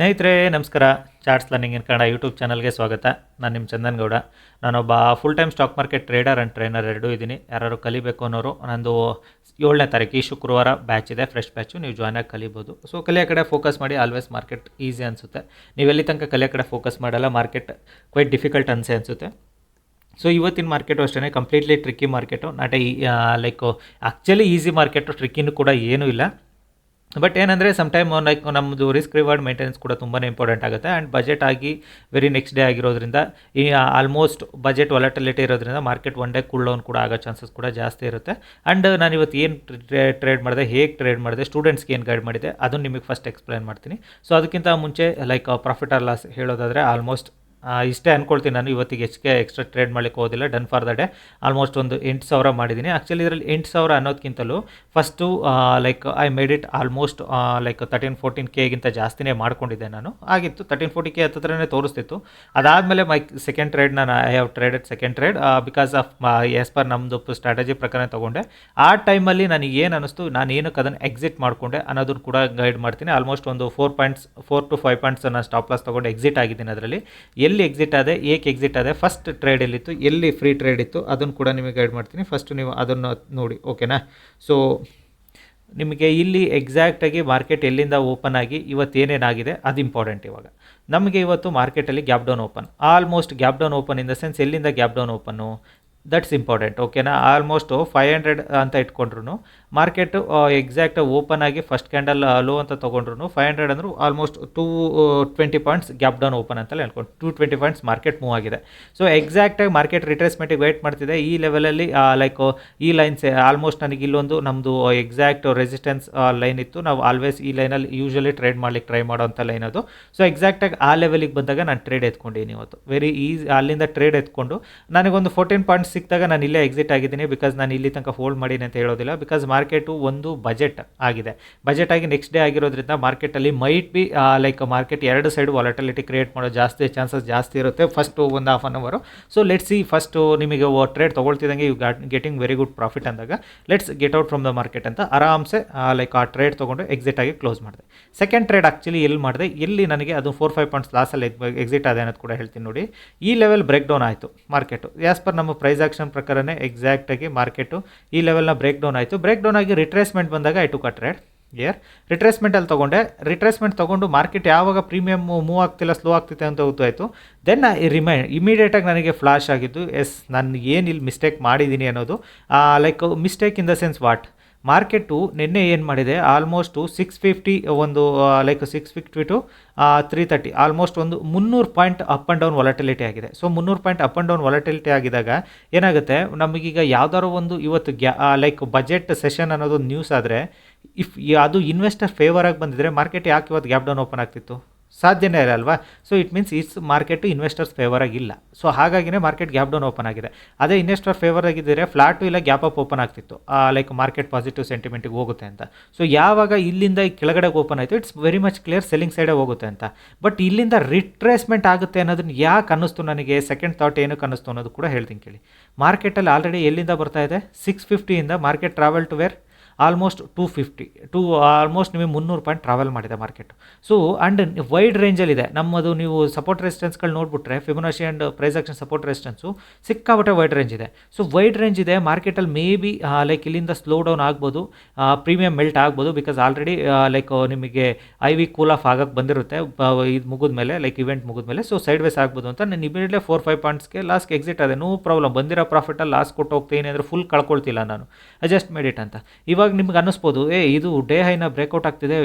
ಸ್ನೇಹಿತರೆ, ನಮಸ್ಕಾರ. Charts learning in Kannada YouTube ಚಾನಲ್ಗೆ ಸ್ವಾಗತ. ನಾನು ನಿಮ್ಮ ಚಂದನ್ ಗೌಡ ನಾನೊಬ್ಬ full time stock market trader and trainer ಎರಡೂ ಇದ್ದೀನಿ. ಯಾರು ಕಲಿಬೇಕು ಅನ್ನೋರು, ನಂದು ಏಳನೇ ತಾರೀಕು, ಈ ಶುಕ್ರವಾರ ಬ್ಯಾಚ್ ಇದೆ. ಫ್ರೆಶ್ ಬ್ಯಾಚು ನೀವು ಜಾಯ್ನ್ ಆಗಿ ಕಲಿಬೋದು. ಸೊ ಕಲಿಯ ಕಡೆ ಫೋಕಸ್ ಮಾಡಿ ಆಲ್ವೇಸ್ ಮಾರ್ಕೆಟ್ ಈಸಿ ಅನಿಸುತ್ತೆ. ನೀವೆಲ್ಲಿ ತನಕ ಕಲಿಯೋ ಕಡೆ ಫೋಕಸ್ ಮಾಡಲ್ಲ ಮಾರ್ಕೆಟ್ ಕ್ವೈಟ್ ಡಿಫಿಕಲ್ಟ್ ಅನಿಸೆ ಅನಿಸುತ್ತೆ. ಸೊ ಇವತ್ತಿನ ಮಾರ್ಕೆಟು ಅಷ್ಟೇ completely tricky market not like actually easy market ಟ್ರಿಕ್ಕಿನೂ ಕೂಡ ಏನೂ ಇಲ್ಲ. ಬಟ್ ಏನಂದರೆ ಟೈಮ್ ಲೈಕ್ ನಮ್ಮದು ರಿಸ್ಕ್ ರಿವಾರ್ಡ್ ಮೇಂಟೆನೆನ್ಸ್ ಕೂಡ ತುಂಬಾ ಇಂಪಾರ್ಟೆಂಟ್ ಆಗುತ್ತೆ. ಆ್ಯಂಡ್ ಬಜೆಟ್ ಆಗಿ ವೆರಿ ನೆಕ್ಸ್ಟ್ ಡೇ ಆಗಿರೋದ್ರಿಂದ, ಈ ಆಲ್ಮೋಸ್ಟ್ ಬಜೆಟ್ ವಾಲಟಿಲಿಟಿ ಇರೋದ್ರಿಂದ market one day cool down ಕೂಡ ಆಗೋ ಚಾನ್ಸಸ್ ಕೂಡ ಜಾಸ್ತಿ ಇರುತ್ತೆ. ಆ್ಯಂಡ್ ನಾನು ಇವತ್ತು ಏನು ಟ್ರೇಡ್ ಮಾಡಿದೆ, ಹೇಗೆ ಟ್ರೇಡ್ ಮಾಡಿದೆ ಸ್ಟೂಡೆಂಟ್ಸ್ಗೆ ಏನು ಗೈಡ್ ಮಾಡಿದೆ, ಅದನ್ನು ನಿಮಗೆ ಫಸ್ಟ್ ಎಕ್ಸ್ಪ್ಲೈನ್ ಮಾಡ್ತೀನಿ. ಸೊ ಅದಕ್ಕಿಂತ ಮುಂಚೆ ಲೈಕ್ ಪ್ರಾಫಿಟ್ ಆರ್ ಲಾಸ್ ಹೇಳೋದಾದರೆ ಆಲ್ಮೋಸ್ಟ್ ಇಷ್ಟೇ ಅಂದ್ಕೊಳ್ತೀನಿ ನಾನು ಇವತ್ತಿಗೆ ಹೆಚ್ಚಿಗೆ ಎಕ್ಸ್ಟ್ರಾ ಟ್ರೇಡ್ ಮಾಡಲಿಕ್ಕೆ ಹೋದಿಲ್ಲ done for the day almost ಒಂದು ಎಂಟು ಸಾವಿರ ಮಾಡಿದ್ದೀನಿ. ಆ್ಯಕ್ಚುಲಿ ಇದರಲ್ಲಿ ಎಂಟು ಸಾವಿರ ಅನ್ನೋದಕ್ಕಿಂತಲೂ first like I made it almost like thirteen fourteen ಕೆಗಿಂತ ಜಾಸ್ತಿನೇ ಮಾಡ್ಕೊಂಡಿದ್ದೆ ನಾನು. ಆಗಿತ್ತು. ತರ್ಟೀನ್ ಫೋರ್ಟಿ ಕೆ ಹತ್ತಿರನೇ ತೋರಿಸ್ತಿತ್ತು. ಅದಾದಮೇಲೆ ಮೈ ಸೆಕೆಂಡ್ ಟ್ರೇಡ್ ನಾನು I have traded second trade because of as per ನಮ್ಮದು ಸ್ಟ್ರಾಟಜಿ ಪ್ರಕಾರ ತೊಗೊಂಡೆ. ಆ ಟೈಮಲ್ಲಿ ನನಗೆ ಏನು ಅನ್ನಿಸ್ತು, ನಾನು ಏನಕ್ಕೆ ಅದನ್ನು ಎಕ್ಸಿಟ್ ಮಾಡಿಕೊಂಡೆ ಅನ್ನೋದನ್ನು ಕೂಡ ಗೈಡ್ ಮಾಡ್ತೀನಿ. ಆಲ್ಮೋಸ್ಟ್ ಒಂದು four points four to five points ನಾನು ಸ್ಟಾಪ್ ಲಾಸ್ ತೊಗೊಂಡು ಎಕ್ಸಿಟ್ ಆಗಿದ್ದೀನಿ ಅದರಲ್ಲಿ. ಎಲ್ಲಿ ಎಕ್ಸಿಟ್ ಆದೆ, ಏಕೆ ಎಕ್ಸಿಟ್ ಆದೆ ಫಸ್ಟ್ ಟ್ರೇಡ್ ಎಲ್ಲಿತ್ತು, ಎಲ್ಲಿ ಫ್ರೀ ಟ್ರೇಡ್ ಇತ್ತು, ಅದನ್ನು ಕೂಡ ನಿಮಗೆ ಗೈಡ್ ಮಾಡ್ತೀನಿ. ಫಸ್ಟ್ ನೀವು ಅದನ್ನು ನೋಡಿ ಓಕೆನಾ ಸೊ ನಿಮಗೆ ಇಲ್ಲಿ ಎಕ್ಸಾಕ್ಟಾಗಿ ಮಾರ್ಕೆಟ್ ಎಲ್ಲಿಂದ ಓಪನ್ ಆಗಿ ಇವತ್ತು ಏನೇನಾಗಿದೆ ಅದು ಇಂಪಾರ್ಟೆಂಟ್ ಇವಾಗ. ನಮಗೆ ಇವತ್ತು ಮಾರ್ಕೆಟಲ್ಲಿ gap down open almost gap down open in the sense ಎಲ್ಲಿಂದ gap down open that's important ಓಕೆನಾ ಆಲ್ಮೋಸ್ಟು ಫೈವ್ ಹಂಡ್ರೆಡ್ ಅಂತ ಇಟ್ಕೊಂಡ್ರು ಮಾರ್ಕೆಟು ಎಕ್ಸಾಕ್ಟ್ ಓಪನ್ ಆಗಿ ಫಸ್ಟ್ ಕ್ಯಾಂಡಲ್ ಲೋ ಅಂತ ತೊಗೊಂಡ್ರು ಫೈವ್ ಹಂಡ್ರೆಡ್ ಅಂದರೂ almost two twenty points gap down open ಅಂತ ಹೇಳ್ಕೊಂಡು two twenty points market move ಆಗಿದೆ. ಸೊ ಎಕ್ಸಾಕ್ಟಾಗಿ ಮಾರ್ಕೆಟ್ ರಿಟ್ರೇಸ್ಮೆಂಟಿಗೆ ವೆಯ್ಟ್ ಮಾಡ್ತಿದೆ. ಈ ಲೆವೆಲಲ್ಲಿ ಲೈಕ್ ಈ ಲೈನ್ಸ್ ಆಲ್ಮೋಸ್ಟ್ ನನಗೆ ಇಲ್ಲೊಂದು ನಮ್ಮದು ಎಕ್ಸಾಕ್ಟ್ ರೆಸಿಸ್ಟೆನ್ಸ್ ಲೈನ್ ಇತ್ತು. ನಾವು ಆಲ್ವೇಸ್ ಈ ಲೈನಲ್ಲಿ ಯೂಶಲಿ ಟ್ರೇಡ್ ಮಾಡ್ಲಿಕ್ಕೆ ಟ್ರೈ ಮಾಡೋಂಥ ಲೈನ್ ಅದು. ಸೊ ಎಕ್ಸಾಕ್ಟಾಗಿ ಆ ಲೆವೆಲಿಗೆ ಬಂದಾಗ ನಾನು ಟ್ರೇಡ್ ಎತ್ಕೊಂಡಿದ್ದೀನಿ ಇವತ್ತು. ವೆರಿ ಈಸಿ ಅಲ್ಲಿಂದ ಟ್ರೇಡ್ ಎತ್ಕೊಂಡು, ನನಗೊಂದು ಫೋರ್ಟೀನ್ ಪಾಯಿಂಟ್ಸ್ ಸಿಕ್ಕಿದಾಗ ನಾನು ಇಲ್ಲೇ ಎಕ್ಸಿಟ್ ಆಗಿದ್ದೀನಿ ಬಿಕಾಸ್ ನಾನು ಇಲ್ಲಿ ತನಕ ಹೋಲ್ಡ್ ಮಾಡೀನಿ ಅಂತ ಹೇಳೋದಿಲ್ಲ. ಬಿಕಾಸ್ ಒಂದು ಬಜೆಟ್ ಆಗಿದೆ. ಬಜೆಟ್ ಆಗಿ ನೆಕ್ಸ್ಟ್ ಡೇ ಆಗಿರೋದ್ರಿಂದ ಮಾರ್ಕೆಟಲ್ಲಿ ಮೈಟ್ ಬಿ ಲೈಕ್ ಮಾರ್ಕೆಟ್ ಎರಡು ಸೈಡ್ ವಾಲಟಿಲಿಟಿ ಕ್ರಿಯೇಟ್ ಮಾಡೋ ಜಾಸ್ತಿ ಚಾನ್ಸಸ್ ಜಾಸ್ತಿ ಇರುತ್ತೆ ಫಸ್ಟು ಒಂದು half an hour so let's see first ನಿಮಗೆ trade ತೊಗೊಳ್ತಿದ್ದಂಗೆ you got getting very good profit ಅಂದಾಗ let's get out from the market ಅಂತ ಆರಾಮ್ಸೆ ಲೈಕ್ ಆ ಟ್ರೇಡ್ ತೊಗೊಂಡು ಎಕ್ಸಿಟ್ ಆಗಿ ಕ್ಲೋಸ್ ಮಾಡಿದೆ. ಸೆಕೆಂಡ್ ಟ್ರೇಡ್ ಆ್ಯಕ್ಚುಲಿ ಎಲ್ಲಿ ಮಾಡಿದೆ? ಎಲ್ಲಿ ನನಗೆ ಅದು ಫೋರ್ ಫೈವ್ ಪಾಯಿಂಟ್ಸ್ ಲಾಸಲ್ಲಿ ಎಕ್ಸಿಟ್ ಆದ ಅನ್ನೋದು ಕೂಡ ಹೇಳ್ತೀನಿ ನೋಡಿ. ಈ ಲೆವೆಲ್ ಬ್ರೇಕ್ ಡೌನ್ ಆಯಿತು ಮಾರ್ಕೆಟು ಆ್ಯಸ್ ಪರ್ ನಮ್ಮ ಪ್ರೈಸ್ ಆಕ್ಷನ್ ಪ್ರಕಾರನೇ ಎಕ್ಸಾಕ್ಟಾಗಿ ಮಾರ್ಕೆಟು ಈ ಲೆವೆಲ್ನ ಬ್ರೇಕ್ ಡೌನ್ ಆಯಿತು. ಬ್ರೇಕ್ ಡೌನ್ ಆಗಿ ರಿಟ್ರೇಸ್ಮೆಂಟ್ ಬಂದಾಗ I to cut trade here ರಿಟ್ರೇಸ್ಮೆಂಟಲ್ಲಿ ತೊಗೊಂಡೆ. ರಿಟ್ರೇಸ್ಮೆಂಟ್ ತೊಗೊಂಡು ಮಾರ್ಕೆಟ್ ಯಾವಾಗ ಪ್ರೀಮಿಯಮ್ ಮೂವ್ ಆಗ್ತಿಲ್ಲ ಸ್ಲೋ ಆಗ್ತಿದೆ ಅಂತ ಗೊತ್ತಾಯಿತು ದೆನ್ ರಿಮೈಂಡ್ ಇಮಿಡಿಯೇಟಾಗಿ ನನಗೆ ಫ್ಲಾಶ್ ಆಗಿದ್ದು ಎಸ್ ನಾನು ಇಲ್ಲಿ ಮಿಸ್ಟೇಕ್ ಮಾಡಿದ್ದೀನಿ ಅನ್ನೋದು like mistake in the sense what market ನಿನ್ನೆ ಏನು ಮಾಡಿದೆ? ಆಲ್ಮೋಸ್ಟು ಸಿಕ್ಸ್ ಫಿಫ್ಟಿ ಒಂದು like six fifty to three thirty almost ಒಂದು ಮುನ್ನೂರು point up and down volatility ಆಗಿದೆ. ಸೊ ಮುನ್ನೂರು point up and down volatility ಆಗಿದಾಗ ಏನಾಗುತ್ತೆ? ನಮಗೀಗ ಯಾವ್ದಾದ್ರು ಒಂದು ಇವತ್ತು ಗ್ಯಾ ಲೈಕ್ ಬಜೆಟ್ ಸೆಷನ್ ಅನ್ನೋದು ನ್ಯೂಸ್ ಆದರೆ ಇಫ್ ಅದು ಇನ್ವೆಸ್ಟರ್ ಫೇವರ್ ಆಗಿ ಬಂದಿದ್ರೆ ಮಾರ್ಕೆಟ್ ಯಾಕೆ ಇವತ್ತು ಗ್ಯಾಪ್ ಡೌನ್ ಓಪನ್ ಆಗ್ತಿತ್ತು? ಸಾಧ್ಯನೇ ಅಲ್ವಾ? So it means it's market investors favour ಆಗಿಲ್ಲ. ಸೊ ಹಾಗಾಗಿನೇ ಮಾರ್ಕೆಟ್ ಗ್ಯಾಪ್ ಡೌನ್ ಓಪನ್ ಆಗಿದೆ. ಅದೇ ಇನ್ವೆಸ್ಟರ್ ಫೇವರ್ ಆಗಿದ್ದರೆ ಫ್ಲಾಟು ಇಲ್ಲ ಗ್ಯಾಪ್ ಅಪ್ ಓಪನ್ ಆಗ್ತಿತ್ತು. ಲೈಕ್ ಮಾರ್ಕೆಟ್ ಪಾಸಿಟಿವ್ ಸೆಂಟಿಮೆಂಟಿಗೆ ಹೋಗುತ್ತೆ ಅಂತ. ಸೊ ಯಾವಾಗ ಇಲ್ಲಿಂದ ಈ ಕೆಳಗಡೆ ಓಪನ್ ಆಯಿತು it's very much clear selling ಸೈಡೇ ಹೋಗುತ್ತೆ ಅಂತ. ಬಟ್ ಇಲ್ಲಿಂದ ರಿಟ್ರೇಸ್ಮೆಂಟ್ ಆಗುತ್ತೆ ಅನ್ನೋದನ್ನ ಯಾಕೆ ಅನ್ನಿಸ್ತು ನನಗೆ? ಸೆಕೆಂಡ್ ಥಾಟ್ ಏನಕ್ಕೆ ಅನ್ನಿಸ್ತು ಅನ್ನೋದು ಕೂಡ ಹೇಳ್ತೀನಿ ಕೇಳಿ. ಮಾರ್ಕೆಟಲ್ಲಿ ಆಲ್ರೆಡಿ ಎಲ್ಲಿಂದ ಬರ್ತಾ ಇದೆ? Six ಫಿಫ್ಟಿಯಿಂದ market travel to where almost two fifty two almost ನಿಮಗೆ ಮುನ್ನೂರು ಪಾಯಿಂಟ್ ಟ್ರಾವೆಲ್ ಮಾಡಿದೆ ಮಾರ್ಕೆಟ್ ಸೊ ಆ್ಯಂಡ್ ವೈಡ್ ರೇಂಜಲ್ಲಿದೆ ನಮ್ಮದು ನೀವು ಸಪೋರ್ಟ್ ರೆಸಿಸ್ಟೆನ್ಸ್ಗಳು ನೋಡಿಬಿಟ್ರೆ Fibonacci and price action support resistance ಸಿಕ್ಕಾಬಟ್ಟೆ ವೈಡ್ ರೇಂಜ್ ಇದೆ. ಸೊ ವೈಡ್ ರೇಂಜ್ ಇದೆ. ಮಾರ್ಕೆಟಲ್ಲಿ ಮೇ ಬಿ ಲೈಕ್ ಇಲ್ಲಿಂದ ಸ್ಲೋ ಡೌನ್ ಆಗ್ಬೋದು. ಪ್ರೀಮಿಯಂ ಮೆಲ್ಟ್ ಆಗ್ಬೋದು ಬಿಕಾಸ್ ಆಲ್ರೆಡಿ ಲೈಕ್ ನಿಮಗೆ ಐ ವಿ ಕೂಲ್ ಆಫ್ ಆಗಕ್ಕೆ ಬಂದಿರುತ್ತೆ. ಇದು ಮುಗಿದ ಮೇಲೆ ಲೈಕ್ ಇವೆಂಟ್ ಮುಗಿದ ಮೇಲೆ ಸೊ ಸೈಡ್ ವೇಸ್ ಆಗ್ಬೋದು ಅಂತ ನಾನು ಇಮಿಡಿಯೇಟ್ಲಿ ಫೋರ್ ಫೈವ್ ಪಾಯಿಂಟ್ಸ್ಗೆ ಲಾಸ್ಟ್ಗೆ ಎಕ್ಸಿಟ್ ಅದೇ ನೋ ಪ್ರಾಬ್ಲಮ್ ಬಂದಿರೋ ಪ್ರಾಫಿಟಲ್ಲಿ ಲಾಸ್ ಕೊಟ್ಟು ಹೋಗ್ತೀನಿ ಅಂದರೆ ಫುಲ್ ಕಳ್ಕೊಳ್ತಿಲ್ಲ ನಾನು. ಅಡ್ಜಸ್ಟ್ ಮೇಡಿಟ್ ಅಂತ. ಇವಾಗ ನಿಮ್ಗೆ ಅನ್ನಿಸ್ಬೋದು, ಏ, ಇದು ಡೇ ಹೈನ ಬ್ರೇಕ್ಔಟ್ ಆಗ್ತಿದೆ,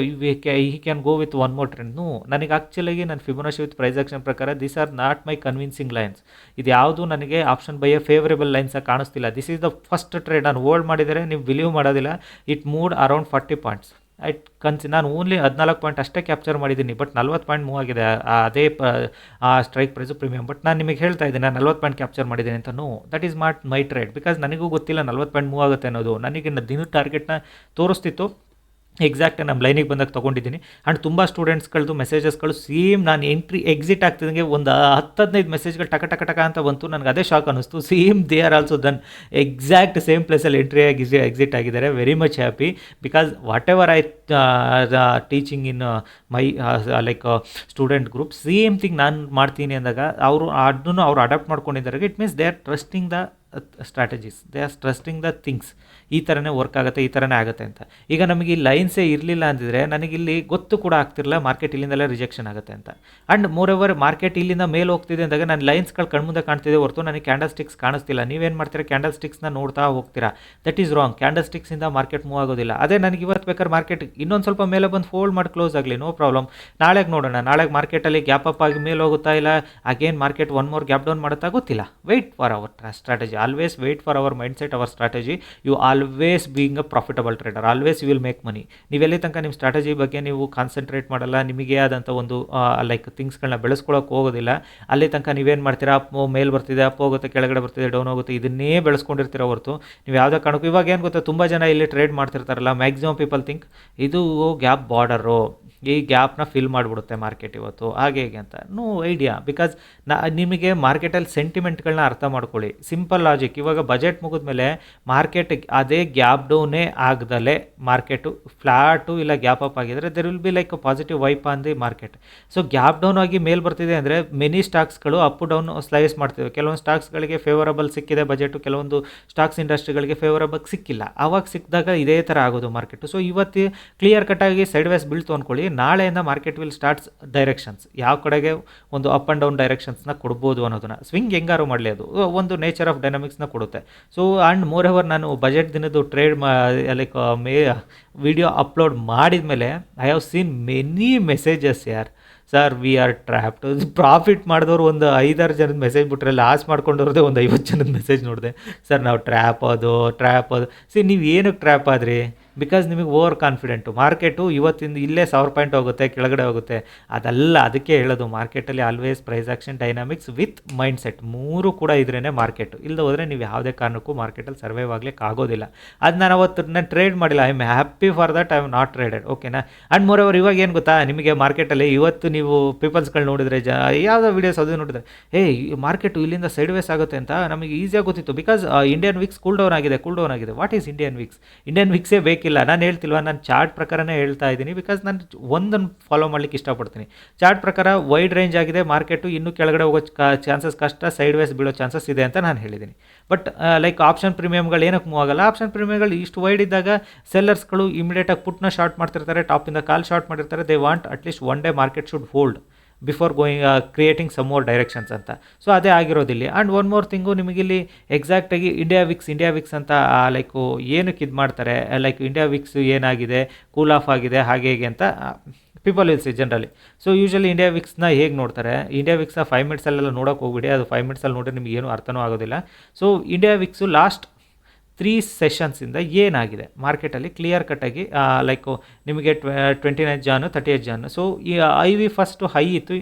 ಈ can go with one more trend. ನನಗೆ ಆ್ಯಕ್ಚುಲಾಗಿ ನನ್ನ ಫಿಬೋನಾಶಿ ವಿತ್ ಪ್ರೈಸ್ ಆಕ್ಷನ್ ಪ್ರಕಾರ this are not my convincing lines ಇದು ಯಾವುದು ನನಗೆ ಆಪ್ಷನ್ ಬೈಯ ಫೇವರೇಬಲ್ ಲೈನ್ಸ್ ಕಾಣಿಸ್ತಿಲ್ಲ. This is the first trade ನಾನು ಹೋಲ್ಡ್ ಮಾಡಿದರೆ, ನೀವು ಬಿಲೀವ್ ಮಾಡೋದಿಲ್ಲ. It moved around forty points ಐಟ್ ಕನ್ಸಿ ನಾನು ಓನ್ಲಿ ಹದಿನಾಲ್ಕು ಪಾಯಿಂಟ್ ಅಷ್ಟೇ ಕ್ಯಾಪ್ಚರ್ ಮಾಡಿದ್ದೀನಿ ಬಟ್ ನಲ್ವತ್ತು ಪಾಯಿಂಟ್ ಮೂವ್ ಆಗಿದೆ. ಅದೇ, ಆ ಸ್ಟ್ರೈಕ್ ಪ್ರೈಸು ಪ್ರೀಮಿಯಂ ಬಟ್ ನಾನು ನಿಮಗೆ ಹೇಳ್ತಾ ಇದ್ದೀನಿ, ನಾನು ನಲ್ವತ್ತು ಪಾಯಿಂಟ್ ಕ್ಯಾಪ್ಚರ್ ಮಾಡಿದ್ದೀನಿ ಅಂತ. No that is not my trade because ನನಗೂ ಗೊತ್ತಿಲ್ಲ ನಲ್ವತ್ತು ಪಾಯಿಂಟ್ ಮೂವ್ ಆಗುತ್ತೆ ಅನ್ನೋದು. ನನಗೆ ದಿನ ಟಾರ್ಗೆಟ್ನ ತೋರಿಸ್ತಿತ್ತು. ಎಕ್ಸಾಕ್ಟ್ ನಮ್ಮ ಲೈನಿಗೆ ಬಂದಾಗ ತೊಗೊಂಡಿದ್ದೀನಿ. ಆ್ಯಂಡ್ ತುಂಬ ಸ್ಟೂಡೆಂಟ್ಸ್ಗಳದ್ದು ಮೆಸೇಜಸ್ಗಳು ಸೇಮ್ ನಾನು ಎಂಟ್ರಿ ಎಕ್ಸಿಟ್ ಆಗ್ತಿದ್ದಂಗೆ ಒಂದು ಹತ್ತು ಹದಿನೈದು ಮೆಸೇಜ್ಗಳು ಟಕ ಟಕ ಟಕ ಅಂತ ಬಂತು. ನನಗೆ ಅದೇ ಶಾಕ್ ಅನ್ನಿಸ್ತು same they are also then exact same ಪ್ಲೇಸಲ್ಲಿ ಎಂಟ್ರಿ ಆಗಿ ಎಕ್ಸಿಟ್ ಆಗಿದ್ದಾರೆ. Very much happy because whatever I teaching in my like student group same thing ನಾನು ಮಾಡ್ತೀನಿ ಅಂದಾಗ, ಅವರು, ಅದನ್ನು ಅವ್ರು ಅಡಾಪ್ಟ್ ಮಾಡ್ಕೊಂಡಿದ್ದಾರೆ. It means they are trusting the strategies they are trusting the things ಈ ಥರನೇ ವರ್ಕ್ ಆಗುತ್ತೆ, ಈ ಥರನೇ ಆಗುತ್ತೆ ಅಂತ. ಈಗ ನಮಗೆ ಈ ಲೈನ್ಸೇ ಇರಲಿಲ್ಲ ಅಂದಿದ್ರೆ ನನಗಿಲ್ಲಿ ಗೊತ್ತು ಕೂಡ ಆಗ್ತಿರಲ್ಲ ಮಾರ್ಕೆಟ್ ಇಲ್ಲಿಂದಲೇ ರಿಜೆಕ್ಷನ್ ಆಗುತ್ತೆ ಅಂತ. ಆ್ಯಂಡ್ ಮೋರ್ ಓವರ್ ಮಾರ್ಕೆಟ್ ಇಲ್ಲಿಂದ ಮೇಲೆ ಹೋಗ್ತಿದೆ ಅಂದಾಗ ನಾನು ಲೈನ್ಸ್ಗಳು ಕಣ್ಮುಂದೆ ಕಾಣ್ತಿದೆ ಹೊರತು ನನಗೆ ಕ್ಯಾಂಡಲ್ ಸ್ಟಿಕ್ಸ್ ಕಾಣಿಸ್ತಿಲ್ಲ. ನೀವೇನು ಮಾಡ್ತೀರಾ? ಕ್ಯಾಂಡಲ್ ಸ್ಟಿಕ್ಸ್ನ ನೋಡ್ತಾ ಹೋಗ್ತೀರಾ? ದಟ್ ಈಸ್ ರಾಂಗ್ ಕ್ಯಾಂಡಲ್ ಸ್ಟಿಕ್ಸಿಂದ ಮಾರ್ಕೆಟ್ ಮೂವ್ ಆಗೋದಿಲ್ಲ. ಅದೇ ನನಗೆ ಇವತ್ತು ಬೇಕಾದ್ರೆ ಮಾರ್ಕೆಟ್ ಇನ್ನೊಂದು ಸ್ವಲ್ಪ ಮೇಲೆ ಬಂದು ಫೋಲ್ಡ್ ಮಾಡಿ ಕ್ಲೋಸ್ ಆಗಲಿ ನೋ ಪ್ರಾಬ್ಲಮ್ ನಾಳೆಗೆ ನೋಡೋಣ. ನಾಳೆಗೆ ಮಾರ್ಕೆಟಲ್ಲಿ ಗ್ಯಾಪ್ ಅಪ್ ಆಗಿ ಮೇಲೆ ಹೋಗುತ್ತಾ ಇಲ್ಲ? Again market one more gap down ಮಾಡುತ್ತಾ ಗೊತ್ತಿಲ್ಲ. Wait for our strategy always wait for our mind set our strategy you always being a profitable trader always you will make money ನೀವೆಲ್ಲಿ ತನಕ ನಿಮ್ಮ strategy ಬಗ್ಗೆ ನೀವು ಕಾನ್ಸಂಟ್ರೇಟ್ ಮಾಡಲ್ಲ, ನಿಮಗೆ ಆದಂಥ ಒಂದು ಲೈಕ್ ಥಿಂಗ್ಸ್ಗಳನ್ನ ಬೆಳೆಸ್ಕೊಳಕ್ಕೆ ಹೋಗೋದಿಲ್ಲ, ಅಲ್ಲಿ ತನಕ ನೀವೇನು ಮಾಡ್ತೀರಾ? ಅಪ್ ಮೇಲ್ ಬರ್ತಿದೆ, ಅಪ್ಪ ಹೋಗುತ್ತೆ, ಕೆಳಗಡೆ ಬರ್ತಿದೆ ಡೌನ್ ಹೋಗುತ್ತೆ, ಇದನ್ನೇ ಬೆಳೆಸ್ಕೊಂಡಿರ್ತೀರ ಹೊರತು. ನೀವು ಯಾವುದೇ ಕಾರಣಕ್ಕೂ, ಇವಾಗ ಏನು ಗೊತ್ತಾ? ತುಂಬ ಜನ ಇಲ್ಲಿ ಟ್ರೇಡ್ ಮಾಡ್ತಿರ್ತಾರಲ್ಲ ಮ್ಯಾಕ್ಸಿಮಮ್ ಪೀಪಲ್ ಥಿಂಕ್ ಇದು ಗ್ಯಾಪ್ ಬಾರ್ಡರು ಈ ಗ್ಯಾಪ್ನ ಫಿಲ್ ಮಾಡಿಬಿಡುತ್ತೆ ಮಾರ್ಕೆಟ್ ಇವತ್ತು. ಹಾಗೆ ಹೇಗೆ ಅಂತ. ನೋ ಐಡಿಯಾ ಬಿಕಾಸ್ ನಾ, ನಿಮಗೆ ಮಾರ್ಕೆಟಲ್ಲಿ ಸೆಂಟಿಮೆಂಟ್ಗಳನ್ನ ಅರ್ಥ ಮಾಡ್ಕೊಳ್ಳಿ. ಸಿಂಪಲ್ ಲಾಜಿಕ್ ಇವಾಗ ಬಜೆಟ್ ಮುಗಿದ ಮೇಲೆ ಮಾರ್ಕೆಟ್ ಅದೇ ಗ್ಯಾಪ್ ಡೌನೇ ಆಗದಲ್ಲೇ ಮಾರ್ಕೆಟು ಫ್ಲಾಟು ಇಲ್ಲ ಗ್ಯಾಪ್ ಅಪ್ ಆಗಿದ್ರೆ there will be like positive vibe on the market so gap down ಆಗಿ ಮೇಲ್ ಬರ್ತಿದೆ ಅಂದರೆ ಮೆನಿ ಸ್ಟಾಕ್ಸ್ಗಳು ಅಪ್ ಡೌನ್ ಸ್ಲೈಸ್ ಮಾಡ್ತಿವೆ. ಕೆಲವೊಂದು ಸ್ಟಾಕ್ಸ್ಗಳಿಗೆ ಫೇವರಬಲ್ ಸಿಕ್ಕಿದೆ ಬಜೆಟು ಕೆಲವೊಂದು ಸ್ಟಾಕ್ಸ್ ಇಂಡಸ್ಟ್ರಿಗಳಿಗೆ ಫೇವರಬಲ್ ಸಿಕ್ಕಿಲ್ಲ. ಆವಾಗ ಸಿಕ್ಕಿದಾಗ ಇದೇ ಥರ ಆಗೋದು ಮಾರ್ಕೆಟು ಸೊ ಇವತ್ತು ಕ್ಲಿಯರ್ ಕಟ್ಟಾಗಿ ಸೈಡ್ ವೈಸ್ ಬೀಳ್ತು ಅಂದ್ಕೊಳ್ಳಿ ನಾಳೆಯಿಂದ ಮಾರ್ಕೆಟ್ ವಿಲ್ ಸ್ಟಾರ್ಟ್ಸ್ ಡೈರೆಕ್ಷನ್ಸ್ ಯಾವ ಕಡೆಗೆ ಒಂದು ಅಪ್ ಆ್ಯಂಡ್ ಡೌನ್ ಡೈರೆಕ್ಷನ್ಸ್ನ ಕೊಡ್ಬೋದು ಅನ್ನೋದನ್ನ. ಸ್ವಿಂಗ್ ಹೆಂಗಾರು ಮಾಡಲಿ ಅದು. ಒಂದು ನೇಚರ್ ಆಫ್ ಡೈನಮಿಕ್ಸ್ನ ಕೊಡುತ್ತೆ. ಸೊ ಆ್ಯಂಡ್ ಮೋರ್ ಎವರ್ ನಾನು ಬಜೆಟ್ ದಿನದ್ದು ಟ್ರೇಡ್ ಮಾ ಲೈಕ್ ಮೇ ವಿಡಿಯೋ ಅಪ್ಲೋಡ್ ಮಾಡಿದ ಮೇಲೆ I have seen many messages ಯಾರ್ sir we are trapped profit ಮಾಡಿದವರು ಒಂದು ಐದಾರು ಜನದ ಮೆಸೇಜ್ ಬಿಟ್ಟರೆ ಲಾಸ್ ಮಾಡ್ಕೊಂಡವ್ರದ್ದೇ ಒಂದು ಐವತ್ತು ಜನದ ಮೆಸೇಜ್ ನೋಡಿದೆ. ಸರ್ ನಾವು ಟ್ರ್ಯಾಪ್ ಅದು ಟ್ರ್ಯಾಪ್ ಅದು. ಸಿ ನೀವು ಏನಕ್ಕೆ ಟ್ರ್ಯಾಪ್ ಆದ್ರಿ? ಬಿಕಾಸ್ ನಿಮಗೆ ಓವರ್ ಕಾನ್ಫಿಡೆಂಟು ಮಾರ್ಕೆಟು ಇವತ್ತಿಂದ ಇಲ್ಲೇ ಸಾವಿರ ಪಾಯಿಂಟ್ ಹೋಗುತ್ತೆ, ಕೆಳಗಡೆ ಹೋಗುತ್ತೆ. ಅದಲ್ಲ ಅದಕ್ಕೆ ಹೇಳೋದು. ಮಾರ್ಕೆಟಲ್ಲಿ always price action dynamics with mindset ಮೂರು ಕೂಡ ಇದ್ರೇ ಮಾರ್ಕೆಟು ಇಲ್ಲದೆ ಹೋದರೆ ನೀವು ಯಾವುದೇ ಕಾರಣಕ್ಕೂ ಮಾರ್ಕೆಟಲ್ಲಿ ಸರ್ವೈವ್ ಆಗಲಿಕ್ಕೆ ಆಗೋದಿಲ್ಲ. ಅದು ನಾನು ಅವತ್ತು ನಾನು ಟ್ರೇಡ್ ಮಾಡಿಲ್ಲ. I am happy for that I am not traded ಓಕೆನಾ ಆ್ಯಂಡ್ ಮೋರ್ ಓವರ್ ಇವಾಗ ಏನು ಗೊತ್ತಾ? ನಿಮಗೆ ಮಾರ್ಕೆಟಲ್ಲಿ ಇವತ್ತು ನೀವು ಪೀಪಲ್ಸ್ಗಳು ನೋಡಿದರೆ, ಜ, ಯಾವುದೋ ವೀಡಿಯೋಸ್ ಅದು ನೋಡಿದರೆ ಏ ಮಾರ್ಕೆಟು ಇಲ್ಲಿಂದ ಸೈಡ್ ವೇಸ್ ಆಗುತ್ತೆ ಅಂತ ನಮಗೆ ಈಸಿಯಾಗಿ ಗೊತ್ತಿತ್ತು. Because Indian VIX cool down ಆಗಿದೆ ಕೂಲ್ ಡೌನ್ ಆಗಿದೆ. What is Indian VIX Indian ವಿಕ್ಸೇ ಬೇಕಿಲ್ಲ ನಾನು ಹೇಳ್ತಿಲ್ವ, ನಾನು ಚಾರ್ಟ್ ಪ್ರಕಾರನೇ ಹೇಳ್ತಾ ಇದ್ದೀನಿ ಬಿಕಾಸ್ ನಾನು ಒಂದನ್ನು ಫಾಲೋ ಮಾಡ್ಲಿಕ್ಕೆ ಇಷ್ಟಪಡ್ತೀನಿ. ಚಾರ್ಟ್ ಪ್ರಕಾರ ವೈಡ್ ರೇಂಜ್ ಆಗಿದೆ ಮಾರ್ಕೆಟು ಇನ್ನೂ ಕೆಳಗಡೆ ಹೋಗೋ ಚಾನ್ಸಸ್ ಕಷ್ಟ ಸೈಡ್ ವೇಸ್ ಬೀಳೋ ಚಾನ್ಸಸ್ ಇದೆ ಅಂತ ನಾನು ಹೇಳಿದ್ದೀನಿ. ಬಟ್ ಲೈಕ್ ಆಪ್ಷನ್ ಪ್ರೀಮಿಯಮ್ಗಳು ಏನಕ್ಕೆ ಮೂವ್ ಆಗಲ್ಲ. ಆಪ್ಷನ್ ಪ್ರೀಮಿಯಮ್ಗಳು ಇಷ್ಟು ವೈಡ್ ಇದ್ದಾಗ ಸೆಲ್ಲರ್ಸ್ಗಳು ಇಮಿಡಿಯೇಟಾಗಿ ಪುಟ್ನ ಶಾರ್ಟ್ ಮಾಡ್ತಿರ್ತಾರೆ ಟಾಪಿಂದ ಕಾಲ್ ಶಾರ್ಟ್ ಮಾಡಿರ್ತಾರೆ. They want at least one day market should hold before going creating some more directions ಅಂತ. ಸೊ ಅದೇ ಆಗಿರೋದಿಲ್ಲಿ ಆ್ಯಂಡ್ ಒನ್ ಮೋರ್ ಥಿಂಗು ನಿಮಗಿಲ್ಲಿ ಎಕ್ಸಾಕ್ಟಾಗಿ ಇಂಡಿಯಾ ವಿಕ್ಸ್ ಇಂಡಿಯಾ ವಿಕ್ಸ್ ಅಂತ ಲೈಕು ಏನಕ್ಕೆ ಇದು ಮಾಡ್ತಾರೆ? ಲೈಕ್ ಇಂಡಿಯಾ ವಿಕ್ಸ್ ಏನಾಗಿದೆ? ಕೂಲ್ ಆಫ್ ಆಗಿದೆ? ಹಾಗೆ ಹೇಗೆ ಅಂತ people will generally so usually India ವಿಕ್ಸ್ನ ಹೇಗೆ ನೋಡ್ತಾರೆ? ಇಂಡಿಯಾ ವಿಕ್ಸ್ನ ಫೈವ್ ಮಿನಿಟ್ಸಲ್ಲೆಲ್ಲ ನೋಡೋಕೆ ಹೋಗ್ಬಿಡಿ. ಅದು ಫೈವ್ ಮಿನಿಟ್ಸಲ್ಲಿ ನೋಡಿದ್ರೆ ನಿಮ್ಗೆ ಏನೂ ಅರ್ಥನೂ ಆಗೋದಿಲ್ಲ. So India VIX last three ಸೆಷನ್ಸಿಂದ ಏನಾಗಿದೆ? ಮಾರ್ಕೆಟಲ್ಲಿ ಕ್ಲಿಯರ್ ಕಟ್ಟಾಗಿ ಲೈಕ್ ನಿಮಗೆ twenty nine Jan thirty eight Jan. So ಈ ಐ ವಿ ಫಸ್ಟು ಹೈ ಇತ್ತು.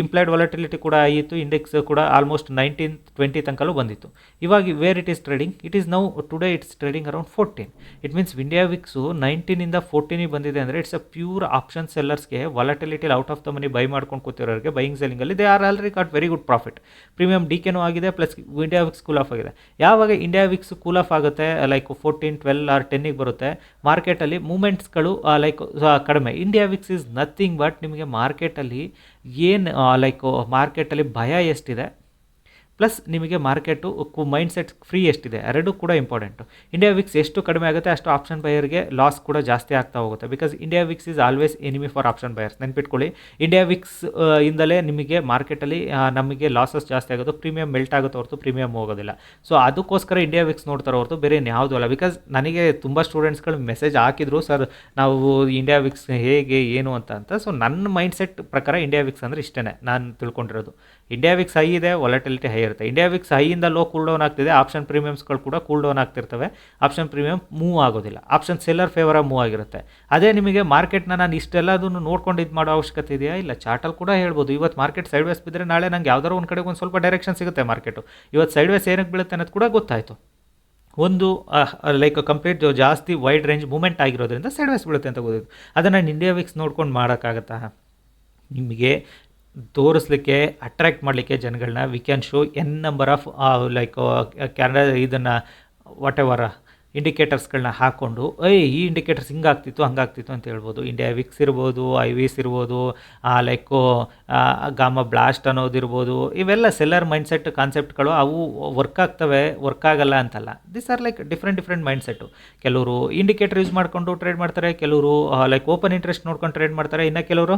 ಇಂಪ್ಲೈಡ್ ವಾಲಟಿಲಿಟಿ ಕೂಡ ಹೈ ಇತ್ತು. ಇಂಡೆಕ್ಸ್ ಕೂಡ ಆಲ್ಮೋಸ್ಟ್ ನೈನ್ಟೀನ್ ಟ್ವೆಂಟಿ ತನಕಲೂ ಬಂದಿತ್ತು. ಇವಾಗ where it is trading it is now today it's trading around fourteen it means India VIX ನೈನ್ಟೀನಿಂದ ಫೋರ್ಟೀನಿಗೆ ಬಂದಿದೆ ಅಂದರೆ it's a pure option ಸೆಲ್ಲರ್ಸ್ಗೆ volatility out of the money buy ಮಾಡ್ಕೊಂಡು ಕೂತಿರೋರಿಗೆ buying ಸೆಲ್ಲಿಂಗಲ್ಲಿ they are already got very good profit premium D ಕೆನೂ ಆಗಿದೆ plus India VIX cool off ಆಗಿದೆ. ಯಾವಾಗ India VIX cool off ಆಗುತ್ತೆ? ಲೈಕ್ ಫೋರ್ಟೀನ್ ಟ್ವೆಲ್ ಆರ್ ಟೆನ್ನಿಗೆ ಬರುತ್ತೆ. ಮಾರ್ಕೆಟಲ್ಲಿ ಮೂಮೆಂಟ್ಸ್ಗಳು ಲೈಕ್ ಕಡಿಮೆ. India VIX is nothing but ನಿಮಗೆ ಮಾರ್ಕೆಟಲ್ಲಿ ಏನು ಲೈಕ್ ಮಾರ್ಕೆಟಲ್ಲಿ ಭಯ ಎಷ್ಟಿದೆ? ಪ್ಲಸ್ ನಿಮಗೆ ಮಾರ್ಕೆಟು ಮೈಂಡ್ ಸೆಟ್ ಫ್ರೀ ಎಷ್ಟಿದೆ? ಎರಡೂ ಕೂಡ ಇಂಪಾರ್ಟೆಂಟು ಇಂಡಿಯಾ ವಿಕ್ಸ್ ಎಷ್ಟು ಕಡಿಮೆ ಆಗುತ್ತೆ, ಅಷ್ಟು ಆಪ್ಷನ್ ಬೈಯರ್ಗೆ ಲಾಸ್ ಕೂಡ ಜಾಸ್ತಿ ಆಗ್ತಾ ಹೋಗುತ್ತೆ. Because India VIX is always enemy for option buyers ನೆನ್ಪಿಟ್ಕೊಳ್ಳಿ. ಇಂಡಿಯಾ ವಿಕ್ಸ್ ಇಂದಲೇ ನಿಮಗೆ ಮಾರ್ಕೆಟಲ್ಲಿ ನಮಗೆ ಲಾಸಸ್ ಜಾಸ್ತಿ ಆಗೋದು ಪ್ರೀಮಿಯಂ ಮೆಲ್ಟ್ ಆಗುತ್ತೆ ಹೊರತು ಪ್ರೀಮಿಯಂ ಹೋಗೋದಿಲ್ಲ. ಸೊ ಅದಕ್ಕೋಸ್ಕರ ಇಂಡಿಯಾ ವಿಕ್ಸ್ ನೋಡ್ತಾರೆ ಹೊರತು ಬೇರೆ ಯಾವುದೂ ಅಲ್ಲ. ಬಿಕಾಸ್ ನನಗೆ ತುಂಬ ಸ್ಟೂಡೆಂಟ್ಸ್ಗಳು ಮೆಸೇಜ್ ಹಾಕಿದ್ರು ಸರ್ ನಾವು ಇಂಡಿಯಾ ವಿಕ್ಸ್ ಹೇಗೆ, ಏನು ಅಂತ ಅಂತ. ಸೊ ನನ್ನ ಮೈಂಡ್ ಸೆಟ್ ಪ್ರಕಾರ ಇಂಡಿಯಾ ವಿಕ್ಸ್ ಅಂದರೆ ಇಷ್ಟೇ ನಾನು ತಿಳ್ಕೊಂಡಿರೋದು. ಇಂಡಿಯಾ ವಿಕ್ಸ್ ಹೈ ಇದೆ ವಾಲಟಿಲಿಟಿ ಹೈ ಇರುತ್ತೆ. ಇಂಡಿಯಾ ವಿಕ್ಸ್ ಹೈಯಿಂದ ಲೋ ಕೂಲ್ ಡೌನ್ ಆಗ್ತಿದೆ. ಆಪ್ಷನ್ ಪ್ರೀಮಿಯಮ್ಸ್ಗಳು ಕೂಡ ಕೂಲ್ ಡೌನ್ ಆಗ್ತಿರ್ತವೆ. ಆಪ್ಷನ್ ಪ್ರೀಮಿಯಮ್ ಮೂವ್ ಆಗೋದಿಲ್ಲ. ಆಪ್ಷನ್ ಸೆಲ್ಲರ್ ಫೇವರಾಗಿ ಮೂವ್ ಆಗಿರುತ್ತೆ. ಅದೇ ನಿಮಗೆ ಮಾರ್ಕೆಟ್ನ ನಾನು ಇಷ್ಟೆಲ್ಲದನ್ನು ನೋಡ್ಕೊಂಡು ಇದು ಮಾಡೋ ಅವಶ್ಯಕತೆ ಇದೆಯಾ? ಇಲ್ಲ. ಚಾರ್ಟಲ್ಲಿ ಕೂಡ ಹೇಳ್ಬೋದು. ಇವತ್ತು ಮಾರ್ಕೆಟ್ ಸೈಡ್ ವೇಸ್ ಬಿದ್ದರೆ ನಾಳೆ ನಂಗೆ ಯಾವ್ದಾರು ಒಂದು ಕಡೆಗೆ ಒಂದು ಸ್ವಲ್ಪ ಡೈರೆಕ್ಷನ್ ಸಿಗುತ್ತೆ ಮಾರ್ಕೆಟು ಇವತ್ತು ಸೈಡ್ ವೇಸ್ ಏನಕ್ಕೆ ಬೀಳುತ್ತೆ ಅನ್ನೋದು ಕೂಡ ಗೊತ್ತಾಯಿತು. ಒಂದು ಲೈಕ್ ಕಂಪ್ಲೀಟ್ ಜಾಸ್ತಿ ವೈಡ್ ರೇಂಜ್ ಮೂಮೆಂಟ್ ಆಗಿರೋದ್ರಿಂದ ಸೈಡ್ ವೇಸ್ ಬೀಳುತ್ತೆ ಅಂತ ಗೊತ್ತಿತ್ತು ಅದನ್ನು ನಾನು ಇಂಡಿಯಾ ವಿಕ್ಸ್ ನೋಡ್ಕೊಂಡು ಮಾಡೋಕ್ಕಾಗತ್ತಾ? ನಿಮಗೆ ತೋರಿಸ್ಲಿಕ್ಕೆ ಅಟ್ರ್ಯಾಕ್ಟ್ ಮಾಡಲಿಕ್ಕೆ ಜನಗಳನ್ನ we can show N number of like Kannada ಇದನ್ನು ವಾಟ್ ಎವರ್ ಇಂಡಿಕೇಟರ್ಸ್ಗಳನ್ನ ಹಾಕ್ಕೊಂಡು ಏಯ್, ಈ ಇಂಡಿಕೇಟರ್ಸ್ ಹಿಂಗಾಗ್ತಿತ್ತು, ಹಂಗಾಗ್ತಿತ್ತು ಅಂತ ಹೇಳ್ಬೋದು. ಇಂಡಿಯಾ ವಿಕ್ಸ್ ಇರ್ಬೋದು ಐ ವಿಸ್ ಇರ್ಬೋದು ಲೈಕು ಗಾಮ ಬ್ಲಾಸ್ಟ್ ಅನ್ನೋದಿರ್ಬೋದು ಇವೆಲ್ಲ ಸೆಲ್ಲರ್ ಮೈಂಡ್ಸೆಟ್ ಕಾನ್ಸೆಪ್ಟ್ಗಳು ಅವು ವರ್ಕ್ ಆಗ್ತವೆ ವರ್ಕ್ ಆಗಲ್ಲ ಅಂತಲ್ಲ. This are like different different mindset ಕೆಲವರು ಇಂಡಿಕೇಟರ್ ಯೂಸ್ ಮಾಡಿಕೊಂಡು ಟ್ರೇಡ್ ಮಾಡ್ತಾರೆ, ಕೆಲವರು ಲೈಕ್ ಓಪನ್ ಇಂಟ್ರೆಸ್ಟ್ ನೋಡ್ಕೊಂಡು ಟ್ರೇಡ್ ಮಾಡ್ತಾರೆ. ಇನ್ನು ಕೆಲವರು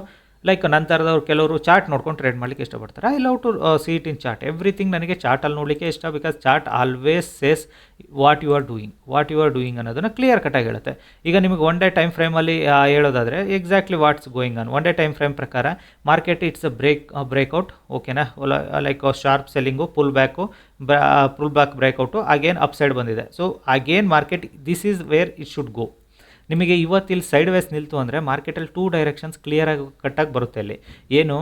ಲೈಕ್ ನಂತರದವ್ರು ಕೆಲವರು ಚಾರ್ಟ್ ನೋಡ್ಕೊಂಡು ಟ್ರೇಡ್ ಮಾಡಲಿಕ್ಕೆ ಇಷ್ಟಪಡ್ತಾರೆ. I love to see it in chart everything ನನಗೆ ಚಾರ್ಟಲ್ಲಿ ನೋಡಲಿಕ್ಕೆ ಇಷ್ಟ because chart always says what you are doing what you are doing ಅನ್ನೋದನ್ನು ಕ್ಲಿಯರ್ ಕಟ್ಟಾಗಿ ಹೇಳುತ್ತೆ. ಈಗ ನಿಮಗೆ ಒನ್ ಡೇ ಟೈಮ್ ಫ್ರೇಮಲ್ಲಿ ಹೇಳೋದಾದರೆ exactly what's going on one day time frame ಪ್ರಕಾರ market it's a break breakout ಓಕೆನಾ like sharp selling pull back pull back breakout again upside ಬಂದಿದೆ. So again market this is where it should go ನಿಮಗೆ ಇವತ್ತಿಲ್ಲಿ side ways ನಿಲ್ತು ಅಂದರೆ ಮಾರ್ಕೆಟಲ್ಲಿ two directions ಕ್ಲಿಯರಾಗಿ ಕಟ್ಟಾಗಿ ಬರುತ್ತೆ ಅಲ್ಲಿ ಏನು?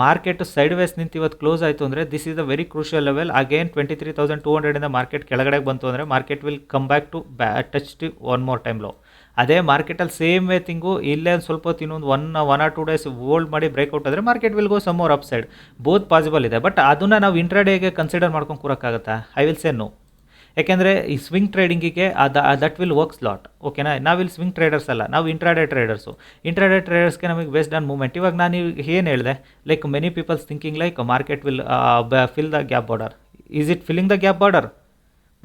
ಮಾರ್ಕೆಟ್ ಸೈಡ್ ವೇಸ್ ನಿಂತು ಇವತ್ತು ಕ್ಲೋಸ್ ಆಯಿತು ಅಂದರೆ this is a very crucial level again twenty three thousand two ಹಂಡ್ರೆಡಿಂದ market ಕೆಳಗಡೆ ಬಂತು ಅಂದರೆ market will come back to ಬ್ಯಾ touch to one more time low ಅದೇ ಮಾರ್ಕೆಟಲ್ಲಿ ಸೇಮ್ ವೇ ತಿಂಗು ಇಲ್ಲೇ ಒಂದು ಸ್ವಲ್ಪ ಹೊತ್ತು ಇನ್ನೊಂದು one one or two days hold ಮಾಡಿ ಬ್ರೇಕ್ಔಟ್ ಆದರೆ market will go some more upside both possible ಇದೆ. ಬಟ್ ಅದನ್ನು ನಾವು ಇಂಟ್ರಾಡೇಗೆ ಕನ್ಸಿಡರ್ ಮಾಡ್ಕೊಂಡು ಕೂರೋಕ್ಕಾಗತ್ತಾ? ಐ ವಿಲ್ ಸೇ ನೋ ಯಾಕೆಂದರೆ ಈ ಸ್ವಿಂಗ್ ಟ್ರೇಡಿಂಗಿಗೆ ಅದು ದಟ್ ವಿಲ್ ವರ್ಕ್ಸ್ ಲಾಟ್ ಓಕೆನಾ ನಾವಿಲ್ಲಿ ಸ್ವಿಂಗ್ ಟ್ರೇಡರ್ಸ್ ಅಲ್ಲ, ನಾವು ಇಂಟ್ರಾಡೇ ಟ್ರೇಡರ್ಸು ಇಂಟ್ರಾಡೇ ಟ್ರೇಡರ್ಸ್ಗೆ ನಮಗೆ ಬೇಸ್ಡ್ ಆನ್ ಮೂವ್ಮೆಂಟ್ ಇವಾಗ ನಾನು ಏನು ಹೇಳಿದೆ? Like many peoples thinking like market will fill the gap border is it filling the gap border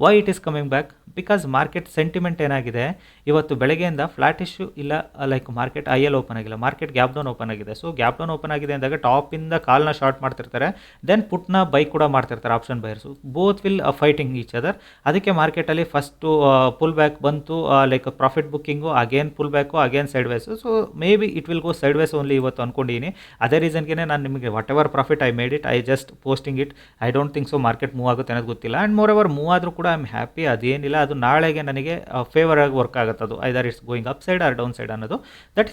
why it is coming back because market sentiment ಏನಾಗಿದೆ? ಇವತ್ತು ಬೆಳಗ್ಗೆಯಿಂದ flat issue ಇಲ್ಲ like market I L open ಆಗಿಲ್ಲ market gap down open ಆಗಿದೆ. So gap down open ಆಗಿದೆ ಅಂದಾಗ ಟಾಪಿಂದ ಕಾಲ್ನ ಶಾರ್ಟ್ ಮಾಡ್ತಿರ್ತಾರೆ. ದೆನ್ ಪುಟ್ನ ಬೈಕ್ ಕೂಡ ಮಾಡ್ತಿರ್ತಾರೆ option buyers both will fighting each other ಅದಕ್ಕೆ ಮಾರ್ಕೆಟಲ್ಲಿ ಫಸ್ಟು ಪುಲ್ ಬ್ಯಾಕ್ ಬಂತು like profit booking again pull back again sideways so maybe it will go sideways only ಇವತ್ತು ಅಂದ್ಕೊಂಡಿದ್ದೀನಿ ಅದೇ ರೀಸನ್ಗೆ ನಾನು ನಿಮಗೆ whatever profit I made it I just posting it I don't think so market move ಆಗುತ್ತೆ ಅನ್ನೋದು ಗೊತ್ತಿಲ್ಲ. ಆ್ಯಂಡ್ ಮೋರ್ ಎವರ್ ಮೂವ್ ಆದರೂ ಕೂಡ ಐ ಆಮ್ ಹ್ಯಾಪಿ ಅದೇನಿಲ್ಲ, ಅದು ನಾಳೆಗೆ ನನಗೆ ಫೇವರ್ ಆಗಿ ವರ್ಕ್ ಆಗುತ್ತೆ ಅದು either it's going upside or downside ಅನ್ನೋದು ದಟ್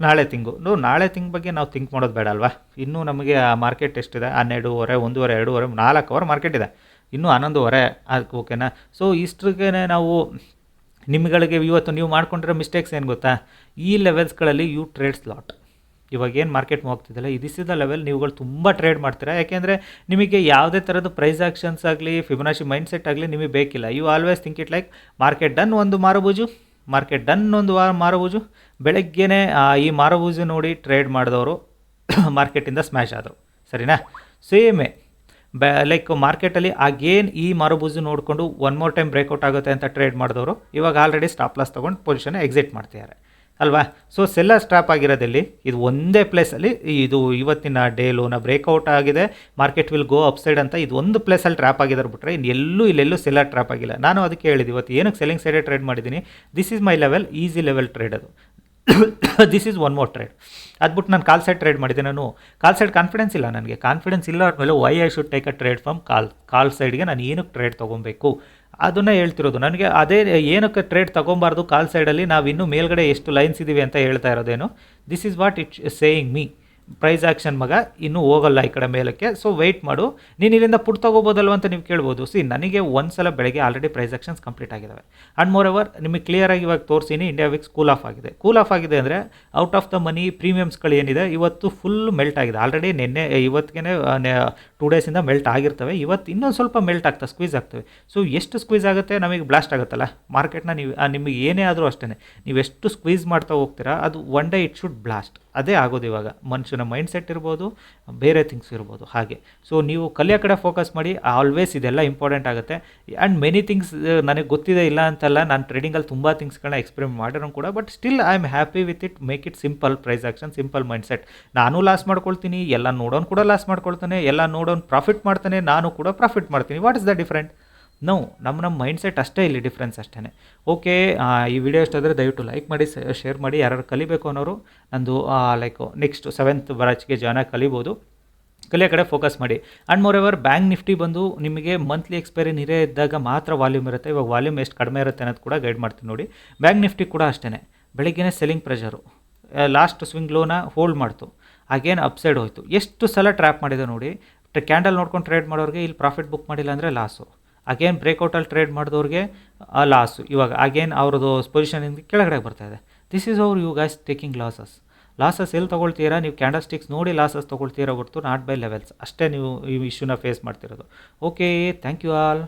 ನಾಳೆ ತಿಂಗು. ನೋ ನಾಳೆ ತಿಂಗ್ ಬಗ್ಗೆ ನಾವು ಥಿಂಕ್ ಮಾಡೋದು ಬೇಡ ಅಲ್ವಾ? ಇನ್ನೂ ನಮಗೆ ಆ ಮಾರ್ಕೆಟ್ ಎಷ್ಟಿದೆ? ಹನ್ನೆರಡೂವರೆ ಒಂದೂವರೆ ಎರಡೂವರೆ ನಾಲ್ಕು ಅವರ್ ಮಾರ್ಕೆಟ್ ಇದೆ. ಇನ್ನೂ ಹನ್ನೊಂದುವರೆ ಅದಕ್ಕೆ ಓಕೆನಾ ಸೊ ಇಷ್ಟಕ್ಕೆ ನಾವು ನಿಮ್ಗಳಿಗೆ ಇವತ್ತು ನೀವು ಮಾಡ್ಕೊಂಡಿರೋ ಮಿಸ್ಟೇಕ್ಸ್ ಏನು ಗೊತ್ತಾ? ಈ ಲೆವೆಲ್ಸ್ಗಳಲ್ಲಿ ಯು ಟ್ರೇಡ್ಸ್ ಲಾಟ್ ಇವಾಗ ಏನು ಮಾರ್ಕೆಟ್ ಹೋಗ್ತಿದ್ದಲ್ಲ ದಿಸ್ ಇಸ್ ಲೆವೆಲ್ ನೀವುಗಳು ತುಂಬ ಟ್ರೇಡ್ ಮಾಡ್ತೀರಾ? ಯಾಕೆಂದರೆ ನಿಮಗೆ ಯಾವುದೇ ಥರದ್ದು ಪ್ರೈಸ್ ಆಕ್ಷನ್ಸ್ ಆಗಲಿ ಫಿಬನಾಶಿ ಮೈಂಡ್ ಸೆಟ್ ಆಗಲಿ ನಿಮಗೆ ಬೇಕಿಲ್ಲ. You always think it like market done ಒಂದು ಮಾರಬೂಜು ಮಾರ್ಕೆಟ್ ಡನ್ ಒಂದು ವಾರ ಮಾರಬೂಜು. ಬೆಳಗ್ಗೆನೇ ಈ ಮಾರಬೂಜು ನೋಡಿ ಟ್ರೇಡ್ ಮಾಡಿದವರು ಮಾರ್ಕೆಟಿಂದ ಸ್ಮ್ಯಾಶ್ ಆದರು. ಸರಿನಾ? ಸೇಮೇ ಬ ಲೈಕ್ ಮಾರ್ಕೆಟಲ್ಲಿ ಅಗೇನ್ ಈ ಮಾರುಬೂಜು ನೋಡಿಕೊಂಡು ಒನ್ ಮೋರ್ ಟೈಮ್ ಬ್ರೇಕ್ಔಟ್ ಆಗುತ್ತೆ ಅಂತ ಟ್ರೇಡ್ ಮಾಡಿದವರು. ಇವಾಗ ಆಲ್ರೆಡಿ ಸ್ಟಾಪ್ ಲಾಸ್ ತೊಗೊಂಡು ಪೊಸಿಷನ್ ಎಕ್ಸಿಟ್ ಮಾಡ್ತಿದ್ದಾರೆ. ಅಲ್ವಾ? ಸೊ ಸೆಲ್ಲರ್ ಸ್ಟಾಪ್ ಆಗಿರೋದಲ್ಲಿ ಇದು ಒಂದೇ ಪ್ಲೇಸಲ್ಲಿ ಇದು ಇವತ್ತಿನ ಡೇ ಲೋನ ಬ್ರೇಕ್ಔಟ್ ಆಗಿದೆ. ಮಾರ್ಕೆಟ್ ವಿಲ್ ಗೋ ಅಪ್ಸೈಡ್ ಅಂತ ಇದು ಒಂದು ಪ್ಲೇಸಲ್ಲಿ ಟ್ರಾಪ್ ಆಗಿದ್ದಾರೆ ಬಿಟ್ರೆ ಇನ್ನು ಎಲ್ಲೂ ಇಲ್ಲೆಲ್ಲೂ ಸೆಲ್ಲರ್ ಟ್ರಾಪ್ ಆಗಿಲ್ಲ. ನಾನು ಅದಕ್ಕೆ ಹೇಳಿದೆ ಇವತ್ತು ಏನಕ್ಕೆ ಸೆಲ್ಲಿಂಗ್ ಸೈಡೇ ಟ್ರೇಡ್ ಮಾಡಿದ್ದೀನಿ? This is my level easy level trade ಅದು. This is one more trade ಅದ್ಬಿಟ್ಟು ನಾನು ಕಾಲ್ ಸೈಡ್ ಟ್ರೇಡ್ ಮಾಡಿದ್ದೆ ನಾನು. ಕಾಲ್ ಸೈಡ್ ಕಾನ್ಫಿಡೆನ್ಸ್ ಇಲ್ಲ ನನಗೆ. ಕಾನ್ಫಿಡೆನ್ಸ್ ಇಲ್ಲ ಆದಮೇಲೆ why I should take a trade from call call ಸೈಡ್ಗೆ ನಾನು ಏನಕ್ಕೆ ಟ್ರೇಡ್ ತೊಗೊಬೇಕು? ಅದನ್ನೇ ಹೇಳ್ತಿರೋದು. ನನಗೆ ಅದೇ ಏನಕ್ಕೆ ಟ್ರೇಡ್ ತೊಗೊಬಾರ್ದು, ಕಾಲ್ ಸೈಡಲ್ಲಿ ನಾವು ಇನ್ನೂ ಮೇಲ್ಗಡೆ ಎಷ್ಟು ಲೈನ್ಸ್ ಇದ್ದೀವಿ ಅಂತ ಹೇಳ್ತಾ ಇರೋದೇನು. This is what it saying me price action ಮಗ ಇನ್ನೂ ಹೋಗಲ್ಲ ಈ ಕಡೆ ಮೇಲಕ್ಕೆ. ಸೊ ವೆಯ್ಟ್ ಮಾಡು. ನೀನು ಇಲ್ಲಿಂದ ಪುಟ್ ತೊಗೋಬೋದಲ್ವ ಅಂತ ನೀವು ಕೇಳ್ಬೋದು. ಸಿ ನನಗೆ ಒಂದು ಸಲ ಬೆಳಗ್ಗೆ ಆಲ್ರೆಡಿ ಪ್ರೈಸ್ ಆ್ಯಕ್ಷನ್ಸ್ ಕಂಪ್ಲೀಟ್ ಆಗಿದ್ದಾವೆ ಆ್ಯಂಡ್ ಮೋರ್ ಎವರ್ ನಿಮಗೆ ಕ್ಲಿಯರಾಗಿ ಇವಾಗ ತೋರಿಸಿನಿ ಇಂಡಿಯಾ ವಿಕ್ಸ್ ಕೂಲ್ ಆಫ್ ಆಗಿದೆ. ಕೂಲ್ ಆಫ್ ಆಗಿದೆ ಅಂದರೆ ಔಟ್ ಆಫ್ ದ ಮನಿ ಪ್ರೀಮಿಯಮ್ಸ್ಗಳು ಏನಿದೆ, ಇವತ್ತು ಫುಲ್ ಮೆಲ್ಟ್ ಆಗಿದೆ. ಆಲ್ರೆಡಿ ನಿನ್ನೆ ಇವತ್ತಿಗೆ ಟೂ ಡೇಸಿಂದ ಮೆಲ್ಟ್ ಆಗಿರ್ತವೆ. ಇವತ್ತು ಇನ್ನೊಂದು ಸ್ವಲ್ಪ ಮೆಲ್ಟ್ ಆಗ್ತವೆ ಸ್ಕ್ವೀಸ್ ಆಗ್ತವೆ. ಸೊ ಎಷ್ಟು ಸ್ಕ್ವೀಸ್ ಆಗುತ್ತೆ? ನಮಗೆ ಬ್ಲಾಸ್ಟ್ ಆಗುತ್ತಲ್ಲ? ಮಾರ್ಕೆಟ್ನ ನೀವು ನಿಮಗೆ ಏನೇ ಆದರೂ ಅಷ್ಟೇ ನೀವು ಎಷ್ಟು ಸ್ಕ್ವೀಸ್ ಮಾಡ್ತಾ ಹೋಗ್ತೀರಾ, ಅದು one day it should blast ಅದೇ ಆಗೋದು ಇವಾಗ. ಮನುಷ್ಯನ ಮೈಂಡ್ ಸೆಟ್ ಇರ್ಬೋದು, ಬೇರೆ ಥಿಂಗ್ಸ್ ಇರ್ಬೋದು ಹಾಗೆ. ಸೊ ನೀವು ಕಲಿಯೋ ಕಡೆ ಫೋಕಸ್ ಮಾಡಿ ಆಲ್ವೇಸ್ ಇದೆಲ್ಲ ಇಂಪಾರ್ಟೆಂಟ್ ಆಗುತ್ತೆ. ಆ್ಯಂಡ್ ಮೆನಿ ಥಿಂಗ್ಸ್ ನನಗೆ ಗೊತ್ತಿದೆ ಇಲ್ಲ ಅಂತಲ್ಲ, ನಾನು ಟ್ರೇಡಿಂಗಲ್ಲಿ ತುಂಬ ಥಿಂಗ್ಸ್ಗಳನ್ನ ಎಕ್ಸ್ಪೆರಿಮೆಂಟ್ ಮಾಡಿರೋ ಕೂಡ but still I am happy with it make it simple price action simple mindset ನಾನು ಲಾಸ್ ಮಾಡ್ಕೊಳ್ತೀನಿ ಎಲ್ಲ ನೋಡೋನು ಕೂಡ ಲಾಸ್ ಮಾಡ್ಕೊಳ್ತಾನೆ ಎಲ್ಲ ನೋಡೋನು ಪ್ರಾಫಿಟ್ ಮಾಡ್ತಾನೆ, ನಾನು ಕೂಡ ಪ್ರಾಫಿಟ್ ಮಾಡ್ತೀನಿ. What is the different no ನಮ್ಮ ನಮ್ಮ ಮೈಂಡ್ ಸೆಟ್ ಅಷ್ಟೇ ಇಲ್ಲಿ ಡಿಫ್ರೆನ್ಸ್ ಅಷ್ಟೇ ಓಕೆ ಈ ವಿಡಿಯೋ ಇಷ್ಟಾದರೆ ದಯವಿಟ್ಟು ಲೈಕ್ ಮಾಡಿ ಶೇರ್ ಮಾಡಿ ಯಾರು ಕಲಿಬೇಕು ಅನ್ನೋರು ನಂದು ಲೈಕ್ ನೆಕ್ಸ್ಟ್ ಸೆವೆಂತ್ ಬ್ರಾಚ್ಗೆ ಜಾಯ್ನ್ ಕಲಿಬೋದು. ಕಲಿಯ ಕಡೆ ಫೋಕಸ್ ಮಾಡಿ. And moreover bank Nifty ಬಂದು ನಿಮಗೆ ಮಂತ್ಲಿ ಎಕ್ಸ್ಪೈರಿ ನೀರೇ ಇದ್ದಾಗ ಮಾತ್ರ ವಾಲ್ಯೂಮ್ ಇರುತ್ತೆ. ಇವಾಗ ವಾಲ್ಯೂಮ್ ಎಷ್ಟು ಕಡಿಮೆ ಇರುತ್ತೆ ಅನ್ನೋದು ಕೂಡ ಗೈಡ್ ಮಾಡ್ತೀನಿ ನೋಡಿ. ಬ್ಯಾಂಕ್ ನಿಫ್ಟಿ ಕೂಡ ಅಷ್ಟೇ ಬೆಳಿಗ್ಗೆ ಸೆಲ್ಲಿಂಗ್ ಪ್ರೆಷರು ಲಾಸ್ಟ್ ಸ್ವಿಂಗ್ ಲೋನ ಹೋಲ್ಡ್ ಮಾಡ್ತು. ಅಗೇನ್ ಅಪ್ಸೈಡ್ ಹೋಯಿತು. ಎಷ್ಟು ಸಲ ಟ್ರ್ಯಾಪ್ ಮಾಡಿದೆ ನೋಡಿ. ಕ್ಯಾಂಡಲ್ ನೋಡ್ಕೊಂಡು ಟ್ರೇಡ್ ಮಾಡೋರಿಗೆ ಇಲ್ಲಿ ಪ್ರಾಫಿಟ್ ಬುಕ್ ಮಾಡಿಲ್ಲ ಅಂದರೆ ಲಾಸು ಅಗೇನ್ ಬ್ರೇಕ್ಔಟಲ್ಲಿ ಟ್ರೇಡ್ ಮಾಡಿದವ್ರಿಗೆ ಲಾಸು ಇವಾಗ ಅಗೇನ್ ಅವ್ರದ್ದು ಪೊಸಿಷನಿಂದ ಕೆಳಗಡೆ ಬರ್ತಾ ಇದೆ this is our you guys taking losses losses ಎಲ್ಲಿ ತೊಗೊಳ್ತೀರಾ ನೀವು ಕ್ಯಾಂಡಲ್ ಸ್ಟಿಕ್ಸ್ ನೋಡಿ ಲಾಸಸ್ ತೊಗೊಳ್ತೀರಾ ಹೊರತು ನಾಟ್ ಬೈ ಲೆವೆಲ್ಸ್ ಅಷ್ಟೇ ನೀವು ಈ ಇಶ್ಯೂನ ಫೇಸ್ ಮಾಡ್ತಿರೋದು ಓಕೆ ಥ್ಯಾಂಕ್ ಯು ಆಲ್